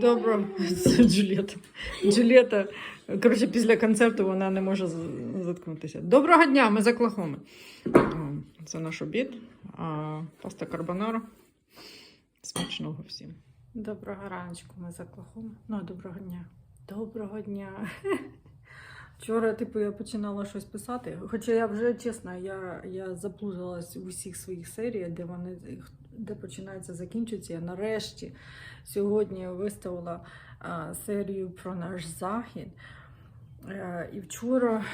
Добро. Це Джулієта. Джулієта. Коротше, після концерту вона не може заткнутися. Доброго дня, ми з Оклахоми. Це наш обід. А, Паста карбонара. Смачного всім. Доброго раночку, ми з Оклахоми. Ну, доброго дня. Доброго дня. Вчора, типу, я починала щось писати. Хоча я вже чесно, я, я заплуталась в усіх своїх серіях, де вони де починається, закінчується. Я нарешті сьогодні виставила серію про наш захід. Е, і вчора.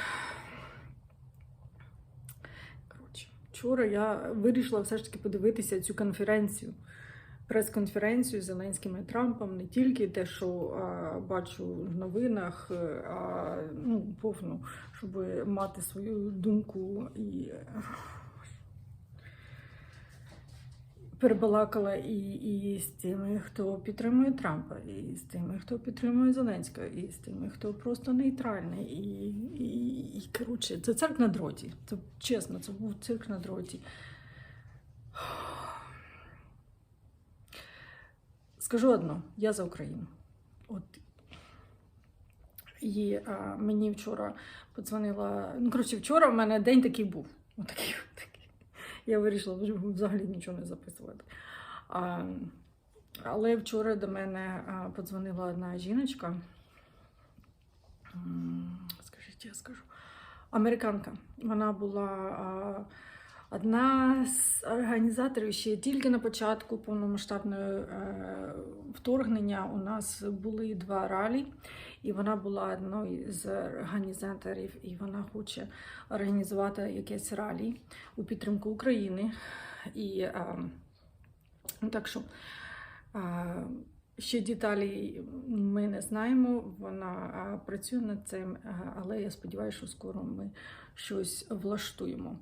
Коротше, вчора я вирішила все ж таки подивитися цю конференцію. Прес-конференцію з Зеленським і Трампом, не тільки те, що а, бачу в новинах, е, а ну, повну, щоб мати свою думку і е, перебалакала і, і з тими, хто підтримує Трампа, і з тими, хто підтримує Зеленського, і з тими, хто просто нейтральний. І, і, і коротше, це цирк на дроті. Це чесно, це був цирк на дроті. Скажу одно, я за Україну. От. І а, мені вчора подзвонила. Ну, коротше, вчора в мене день такий був. Отакий, отакий. Я вирішила взагалі нічого не записувати. А, але вчора до мене подзвонила одна жіночка. Скажіть, я скажу. Американка. Вона була. Одна з організаторів ще тільки на початку повномасштабного е, вторгнення у нас були два ралі, і вона була одною з організаторів, і вона хоче організувати якесь ралі у підтримку України. І е, ну, так що е, ще деталі ми не знаємо. Вона е, працює над цим, е, але я сподіваюся, що скоро ми щось влаштуємо.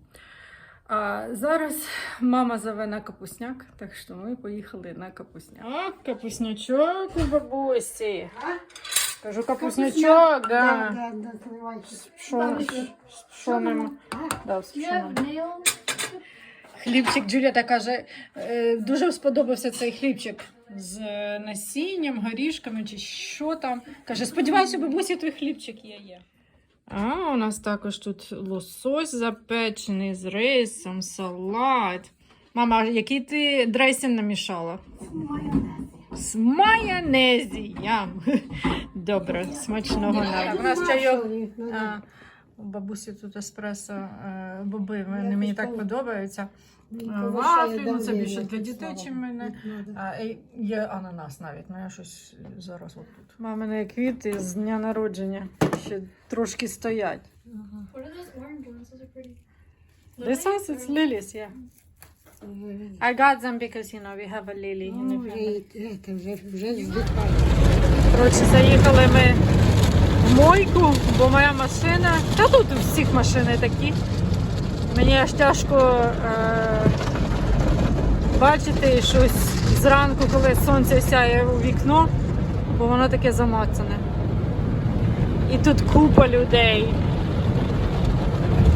А зараз мама зове на капусняк, так що ми поїхали на капусняк. А, капуснячок у бабусі. Кажу, капуснячок, да. Да, да, давай. Що, що? Да, нема. nails? Хлібчик Джуліта каже, е, дуже сподобався цей хлібчик з е, насінням, горішками чи що там. Каже, сподіваюся, бабусі твій хлібчик є є. А, у нас також тут лосось запечений з рисом, салат. Мама, який ти дресін намішала? З майонезіям. Добре, смачного нам. У нас чайок. А, у бабусі тут еспресо е, боби, вони мені так подобаються. А, Вафлі, ну це більше для дітей, чим мене. А, і є ананас навіть, ну я щось зараз отут. Мамини квіти з дня народження ще трошки стоять. What are those orange ones? Those are pretty. This one is lilies, yeah. I got them because, you know, we have a lily in the Ну, family. це вже, вже. Коротше, заїхали ми в мойку, бо моя машина. Та тут у всіх машини такі. Мені аж тяжко е, бачити щось зранку, коли сонце сяє у вікно, бо воно таке замацане. І тут купа людей.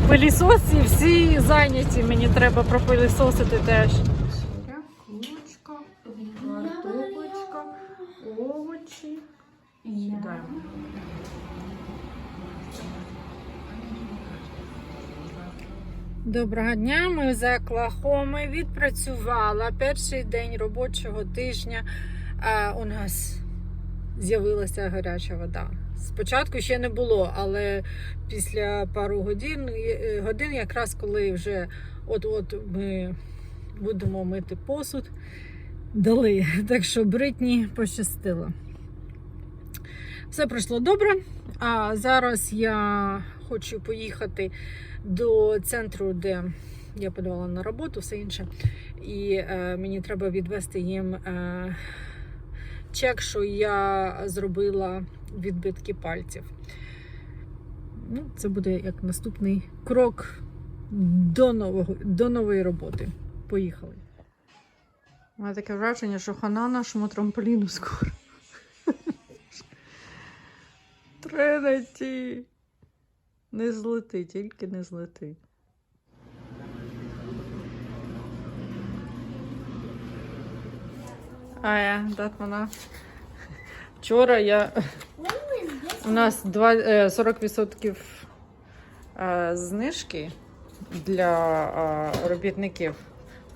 Пилісоси всі зайняті, мені треба пропилісосити теж. Курочка, картопочка, овочі їдаємо. Доброго дня, ми з Оклахоми відпрацювала перший день робочого тижня. А, у нас з'явилася гаряча вода. Спочатку ще не було, але після пару годин, е, годин якраз коли вже от-от ми будемо мити посуд, дали. Так що Бритні пощастило. Все пройшло добре. А зараз я хочу поїхати до центру, де я подавала на роботу, все інше. І е, мені треба відвести їм е, чек, що я зробила відбитки пальців. Ну, це буде як наступний крок до, нового, до нової роботи. Поїхали. У мене таке враження, що хана нашому трамполіну скоро. Тринеті. Не злети, тільки не злети. А я, dat вона Вчора я? У нас два- е, 40% е, знижки для е, робітників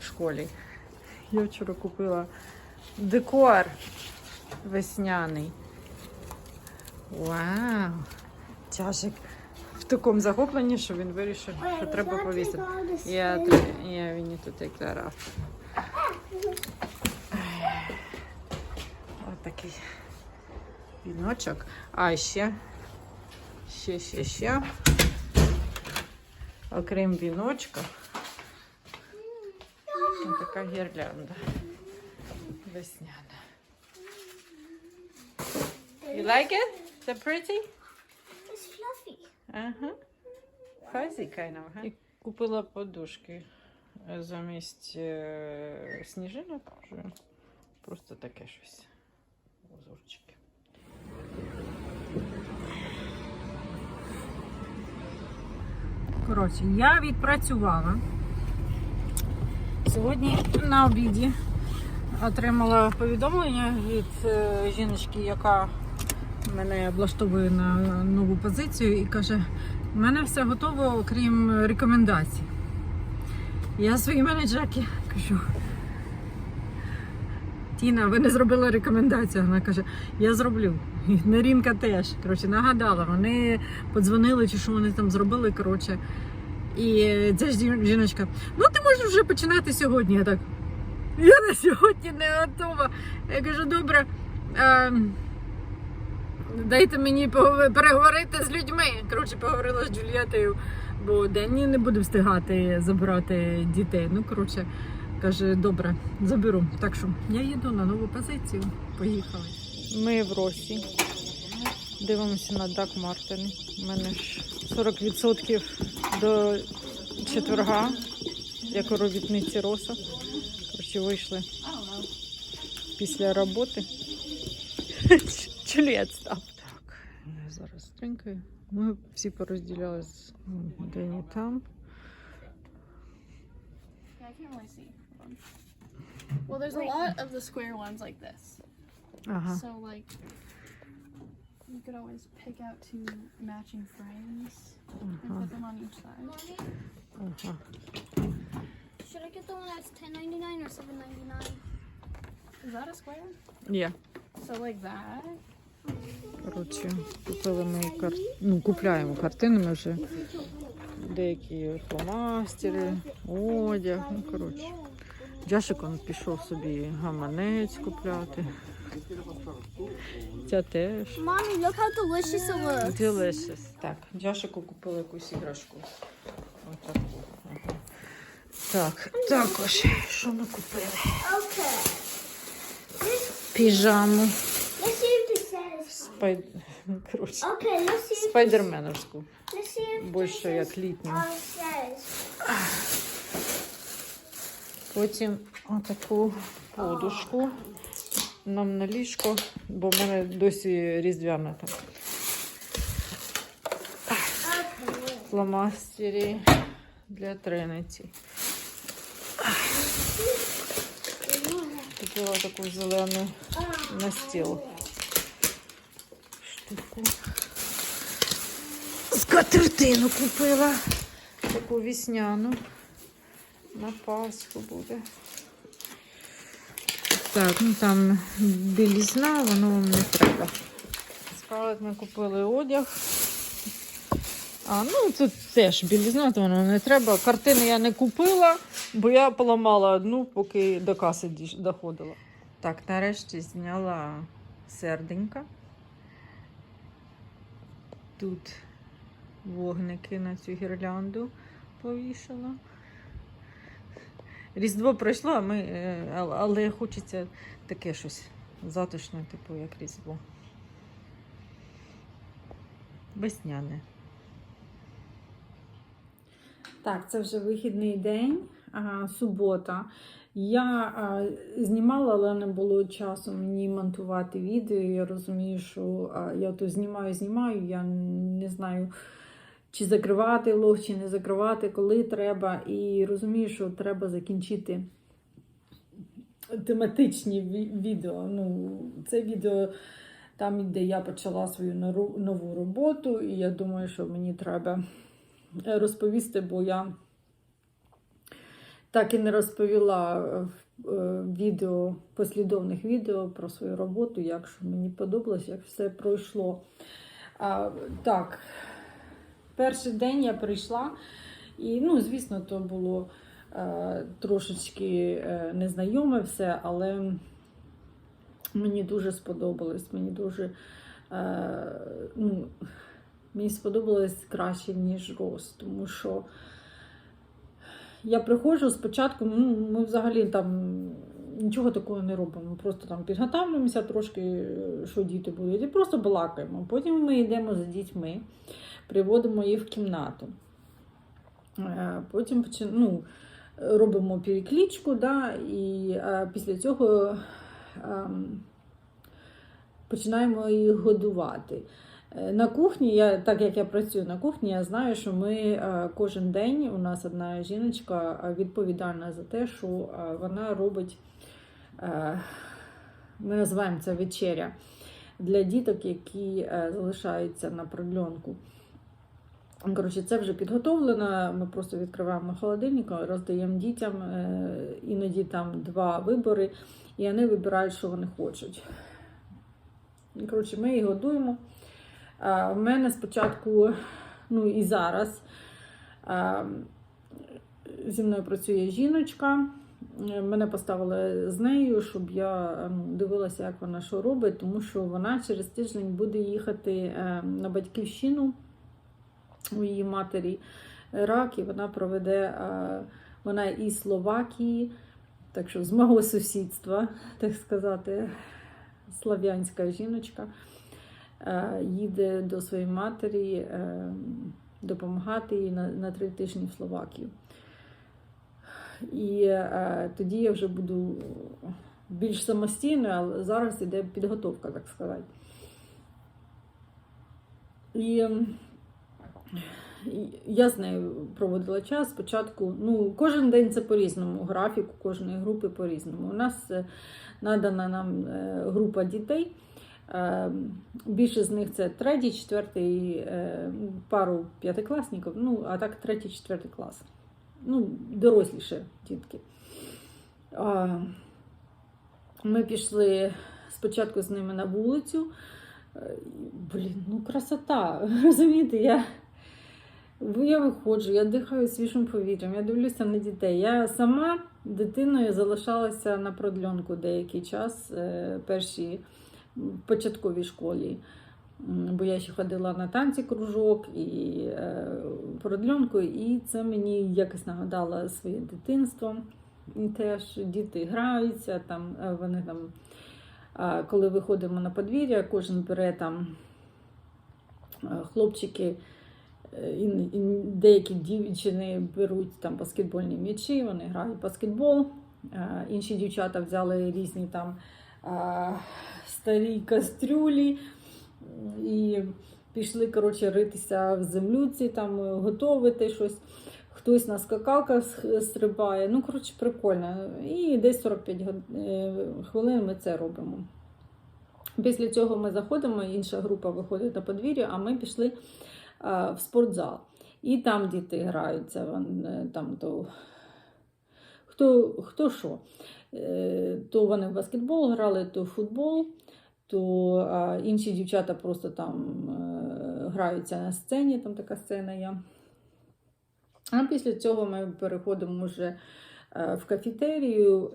в школі. Я вчора купила декор весняний. Вау! Тяжик в такому захопленні, що він вирішив, що треба повісити. Я, я він тут як зараз. Ось такий віночок. А ще, ще, ще, ще. Окрім віночка. Ось така гірлянда. Весняна. You like it? Is it pretty? It's fluffy. Ага. Fuzzy kind of, huh? І купила подушки замість е, сніжинок. Просто таке щось. Узорчики. Коротше, я відпрацювала. Сьогодні на обіді отримала повідомлення від е, жіночки, яка мене облаштовує на нову позицію і каже: у мене все готово, окрім рекомендацій. Я своїй менеджерці кажу. Тіна, ви не зробили рекомендацію. Вона каже, я зроблю. І Нарінка теж. Коротше, нагадала, вони подзвонили, чи що вони там зробили. Коротше. І ця ж жіночка, ну ти можеш вже починати сьогодні. Я так. Я на сьогодні не готова. Я кажу, добре. Е, дайте мені переговорити з людьми. Коротше, поговорила з Джулієтою, бо Дені не буде встигати забирати дітей. Ну, коротше, каже, добре, заберу. Так що я їду на нову позицію. Поїхали. Ми в Росі. Дивимося на Дак Мартин. У мене ж 40% до четверга, як у робітниці Роса. Коротше, вийшли після роботи. Чуліет став. Так, я зараз стринкаю. Ми всі порозділялись день там. Yeah, I can't really see. Hold on. Well, there's a lot of the square ones like this. Ага. So, like, you could always pick out two matching frames and ага, put them on each side. ага. Should I get the one that's ten ninety nine or seven ninety nine? Is that a square? Є. So, like that. Коротше, купили ми кар... ну, купляємо картини, ми вже деякі фломастери, одяг. Ну, коротше. Джашик он пішов собі гаманець купляти. Ця теж. Mommy, look how delicious it looks. Delicious. Так, Джашику купили якусь іграшку. Отаку. Ага. Так, також, що ми купили? Okay. Піжаму. Let's see if this says. Спай... Коротше, Okay, let's see if спайдерменовську. let's see if Більше як літню. uh, Потім отаку подушку нам на ліжко, бо в мене досі різдвяна там. Фломастері для триниці. Купила таку зелену на стіл. Штуку. Скатертину купила. Таку вісняну. На Пасху буде. Так, ну там білізна, воно вам не треба. Скарлет ми купили одяг. А, ну тут теж білізна, то воно не треба. Картини я не купила, бо я поламала одну, поки до каси доходила. Так, нарешті зняла серденька. Тут вогники на цю гірлянду повішала. Різдво пройшло, а ми, е, але- хочеться таке щось затишне, типу як Різдво. Весняне. Так, це вже вихідний день, субота. Я знімала, але не було часу мені монтувати відео. Я розумію, що я то знімаю, знімаю. Я не знаю, чи закривати лог, чи не закривати, коли треба. І розумію, що треба закінчити тематичні відео. Ну, це відео там, де я почала свою нову роботу, і я думаю, що мені треба розповісти, бо я так і не розповіла е, відео, послідовних відео про свою роботу, як що мені подобалось, як все пройшло. А, так, перший день я прийшла, і, ну, звісно, то було е, трошечки е, незнайоме все, але мені дуже сподобалось. Мені дуже е, ну, мені сподобалось краще, ніж роз, тому що я приходжу спочатку, ну, ми взагалі там нічого такого не робимо. Просто там підготовлюємося трошки, е, що діти будуть, і просто балакаємо. Потім ми йдемо за дітьми, приводимо їх в кімнату. Е, Потім ну, робимо переклічку, да, і е, після цього ем, починаємо їх годувати. Е, На кухні, я, так як я працюю на кухні, я знаю, що ми кожен день у нас одна жіночка відповідальна за те, що вона робить, ми називаємо це вечеря для діток, які залишаються на продльонку. Коротше, це вже підготовлено. Ми просто відкриваємо холодильник, роздаємо дітям, е, іноді там два вибори, і вони вибирають, що вони хочуть. Коротше, ми їх годуємо. В мене спочатку, ну і зараз зі мною працює жіночка. Мене поставили з нею, щоб я ну, дивилася, як вона що робить, тому що вона через тиждень буде їхати е, на батьківщину у її матері рак, і вона проведе, е, вона із Словакії, так що з мого сусідства, так сказати, слав'янська жіночка е, їде до своєї матері е, допомагати їй на, три тижні в Словакію. І тоді я вже буду більш самостійною, але зараз іде підготовка, так сказати. І я з нею проводила час. Спочатку, ну, кожен день це по-різному, графік у кожної групи по-різному. У нас е, надана нам е, група дітей. Е, Більше з них це третій, четвертий, пару п'ятикласників, ну, а так третій, четвертий клас. Ну, доросліше дітки. Ми пішли спочатку з ними на вулицю. Блін, ну красота. Розумієте, я, я виходжу, я дихаю свіжим повітрям, я дивлюся на дітей. Я сама дитиною залишалася на продльонку деякий час, е, перші початковій школі. Бо я ще ходила на танці кружок і е, продльонку, і це мені якось нагадало своє дитинство. Теж діти граються, там е, вони там, коли виходимо на подвір'я, кожен бере там хлопчики, деякі дівчини беруть там баскетбольні м'ячі, вони грають баскетбол. Е, Інші дівчата взяли різні там а, старі кастрюлі і пішли коротше, ритися в землюці, там е, готувати щось. Хтось на скакалках стрибає. Ну, коротше, прикольно. І десь 45 е, хвилин ми це робимо. Після цього ми заходимо, інша група виходить на подвір'я, а ми пішли в спортзал. І там діти граються. вон, е, Там то хто, хто що. Е, То вони в баскетбол грали, то в футбол, то інші дівчата просто там е, граються на сцені, там така сцена є. А після цього ми переходимо вже е, в кафетерію.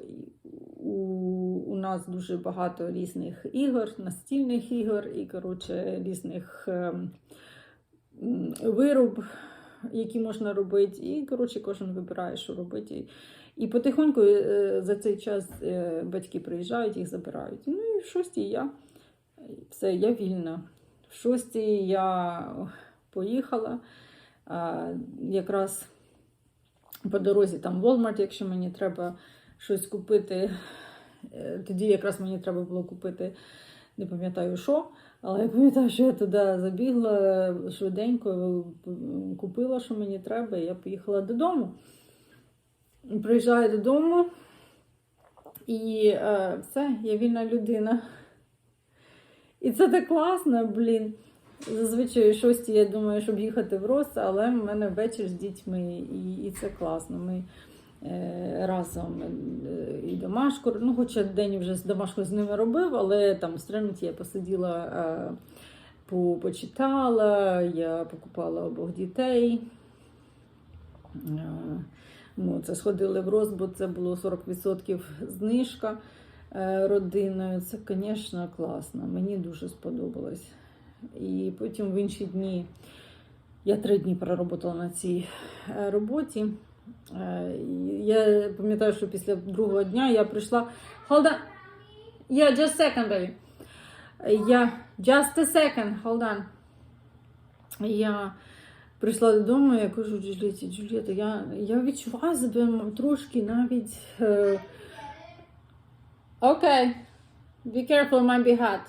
У, нас дуже багато різних ігор, настільних ігор і коротше, різних ем, вироб, які можна робити. І коротше, кожен вибирає, що робити. І потихоньку е, за цей час е, батьки приїжджають, їх забирають. Ну і в шостій я все, я вільна. В шостій я поїхала. Якраз по дорозі там Walmart, якщо мені треба щось купити. Е, Тоді якраз мені треба було купити, не пам'ятаю що, але я пам'ятаю, що я туди забігла швиденько, купила, що мені треба, і я поїхала додому. Приїжджаю додому, і е, все, я вільна людина. І це так класно, блін. Зазвичай о 6 я думаю, щоб їхати в Рос, але в мене вечір з дітьми, і, і це класно. Ми е, разом е, і домашку, ну, хоча день вже домашку з ними робив, але там в Стрельниці я посиділа, е, почитала, я покупала обох дітей. Е, Ну, це сходили в Рос, бо це було 40% знижка е, родиною. Це, звісно, класно. Мені дуже сподобалось. І потім в інші дні я три дні проработала на цій е, роботі. Е, Я пам'ятаю, що після другого дня я прийшла. Hold on. Yeah, just a second, baby. Я just a second, hold on. Я прийшла додому, я кажу Джуліті, Джулієта, я, я відчуваю себе трошки навіть. Окей, be careful, might be hot.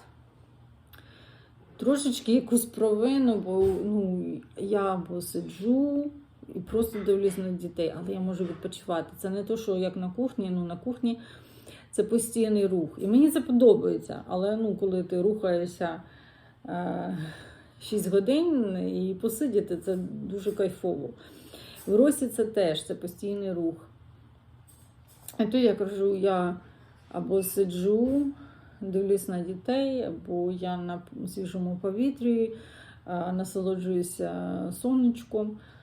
Трошечки якусь провину, бо ну, я або сиджу і просто дивлюсь на дітей, але я можу відпочивати. Це не то, що як на кухні, ну на кухні це постійний рух. І мені це подобається. Але ну, коли ти рухаєшся е, 6 годин і посидіти, це дуже кайфово. В Росі це теж це постійний рух. А то я кажу, я або сиджу, дивлюсь на дітей, або я на свіжому повітрі, е, насолоджуюся сонечком, е,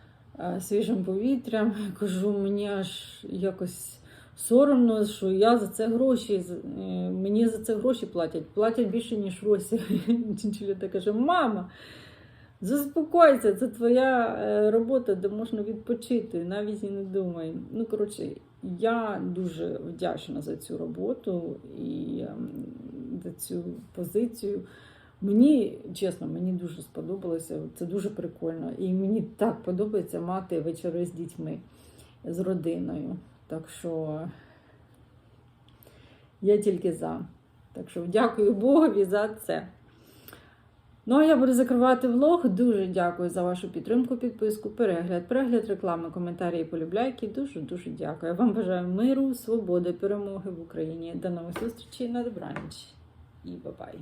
свіжим повітрям. Кажу, мені аж якось соромно, що я за це гроші, е, мені за це гроші платять. Платять більше, ніж в Росі. Чинчуліта каже, мама. Заспокойся, це твоя е, робота, де можна відпочити, навіть і не думай. Ну, коротше, я дуже вдячна за цю роботу і ем, за цю позицію. Мені, чесно, мені дуже сподобалося. Це дуже прикольно. І мені так подобається мати вечори з дітьми, з родиною. Так що я тільки за. Так що дякую Богові за це. Ну, а я буду закривати влог. Дуже дякую за вашу підтримку, підписку, перегляд, перегляд реклами, коментарі і полюбляйки. Дуже дуже дякую. Я вам бажаю миру, свободи, перемоги в Україні. До нових зустрічей на добраніч і бабай.